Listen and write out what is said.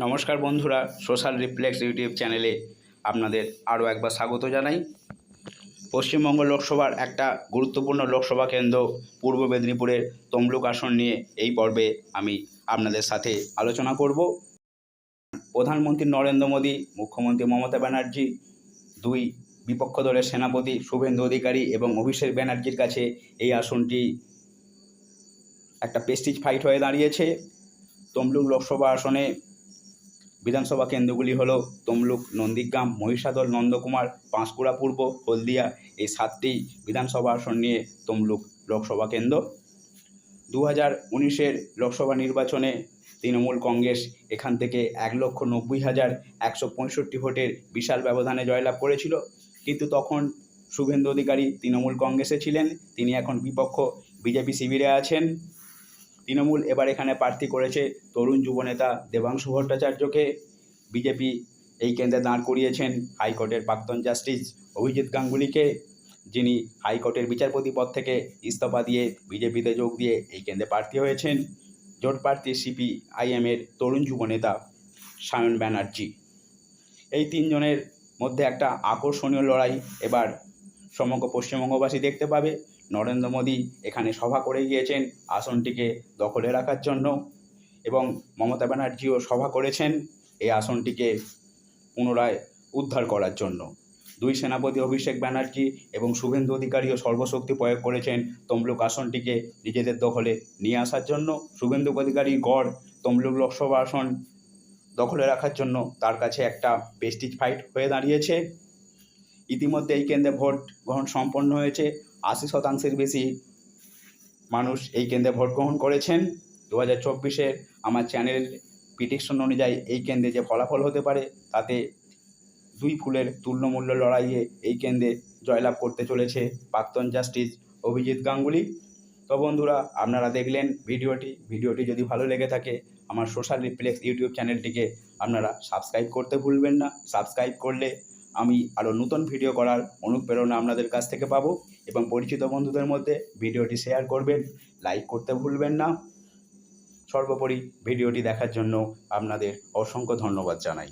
নমস্কার বন্ধুরা, social reflex YouTube চ্যানেলে আপনাদের আরও একবার স্বাগত জানাই। পশ্চিমবঙ্গ লোকসভার একটা গুরুত্বপূর্ণ লোকসভা কেন্দ্র পূর্ব মেদিনীপুরের তমলুক আসন নিয়ে এই পর্বে আমি আপনাদের সাথে আলোচনা করব। প্রধানমন্ত্রী নরেন্দ্র মোদী, মুখ্যমন্ত্রী মমতা ব্যানার্জি, দুই বিপক্ষ দলের সেনাপতি শুভেন্দু অধিকারী এবং অভিষেক ব্যানার্জির কাছে এই আসনটি একটা পেস্টিজ ফাইট হয়ে দাঁড়িয়েছে। তমলুক লোকসভা আসনে বিধানসভা কেন্দ্রগুলি হলো তমলুক, নন্দীগ্রাম, মহিষাদল, নন্দকুমার, পাঁশকুড়া পূর্ব, হলদিয়া, এই সাতটি বিধানসভা আসন নিয়ে তমলুক লোকসভা কেন্দ্র। দু হাজার উনিশের লোকসভা নির্বাচনে তৃণমূল কংগ্রেস এখান থেকে এক লক্ষ নব্বই হাজার একশো পঁয়ষট্টি ভোটের বিশাল ব্যবধানে জয়লাভ করেছিল। কিন্তু তখন শুভেন্দু অধিকারী তৃণমূল কংগ্রেসে ছিলেন, তিনি এখন বিপক্ষ, বিজেপি শিবিরে আছেন। তৃণমূল এবার এখানে প্রার্থী করেছে তরুণ যুবনেতা দেবাংশু ভট্টাচার্যকে। বিজেপি এই কেন্দ্রে দাঁড় করিয়েছেন হাইকোর্টের প্রাক্তন জাস্টিস অভিজিৎ গাঙ্গুলিকে, যিনি হাইকোর্টের বিচারপতি পদ থেকে ইস্তফা দিয়ে বিজেপিতে যোগ দিয়ে এই কেন্দ্রে প্রার্থী হয়েছেন। জোট প্রার্থী সিপি আইএমের তরুণ যুবনেতা সায়ন ব্যানার্জি। এই তিনজনের মধ্যে একটা আকর্ষণীয় লড়াই এবার সমগ্র পশ্চিমবঙ্গবাসী দেখতে পাবে। নরেন্দ্র মোদী এখানে সভা করে গিয়েছেন, আসনটিকে দখলে রাখার জন্য এবং মমতা ব্যানার্জিও সভা করেছেন এই আসনটিকে পুনরায় উদ্ধার করার জন্য। দুই সেনাপতি অভিষেক ব্যানার্জি এবং শুভেন্দু অধিকারীও সর্বশক্তি প্রয়োগ করেছেন তমলুক আসনটিকে নিজেদের দখলে নিয়ে আসার জন্য। শুভেন্দু অধিকারী গড় তমলুক লোকসভা আসন দখলে রাখার জন্য তার কাছে একটা পেস্টিজ ফাইট হয়ে দাঁড়িয়েছে। ইতিমধ্যে এই কেন্দ্রে ভোট গ্রহণ সম্পন্ন হয়েছে। আশি শতাংশের বেশি মানুষ এই কেন্দ্রে ভোট গ্রহণ করেছেন। দু হাজার চব্বিশের আমার চ্যানেল প্রিডিকশন অনুযায়ী এই কেন্দ্রে যে ফলাফল হতে পারে, তাতে দুই ফুলের তুল্যমূল্য লড়াইয়ে এই কেন্দ্রে জয়লাভ করতে চলেছে প্রাক্তন জাস্টিস অভিজিৎ গাঙ্গুলি। তো বন্ধুরা, আপনারা দেখলেন ভিডিওটি। ভিডিওটি যদি ভালো লেগে থাকে, আমার সোশ্যাল রিফ্লেক্স ইউটিউব চ্যানেলটিকে আপনারা সাবস্ক্রাইব করতে ভুলবেন না। সাবস্ক্রাইব করলে আমি আরও নতুন ভিডিও করার অনুপ্রেরণা আপনাদের কাছ থেকে পাবো এবং পরিচিত বন্ধুদের মধ্যে ভিডিওটি শেয়ার করবেন লাইক করতে ভুলবেন না। সর্বোপরি ভিডিওটি দেখার জন্য আপনাদের অসংখ্য ধন্যবাদ জানাই।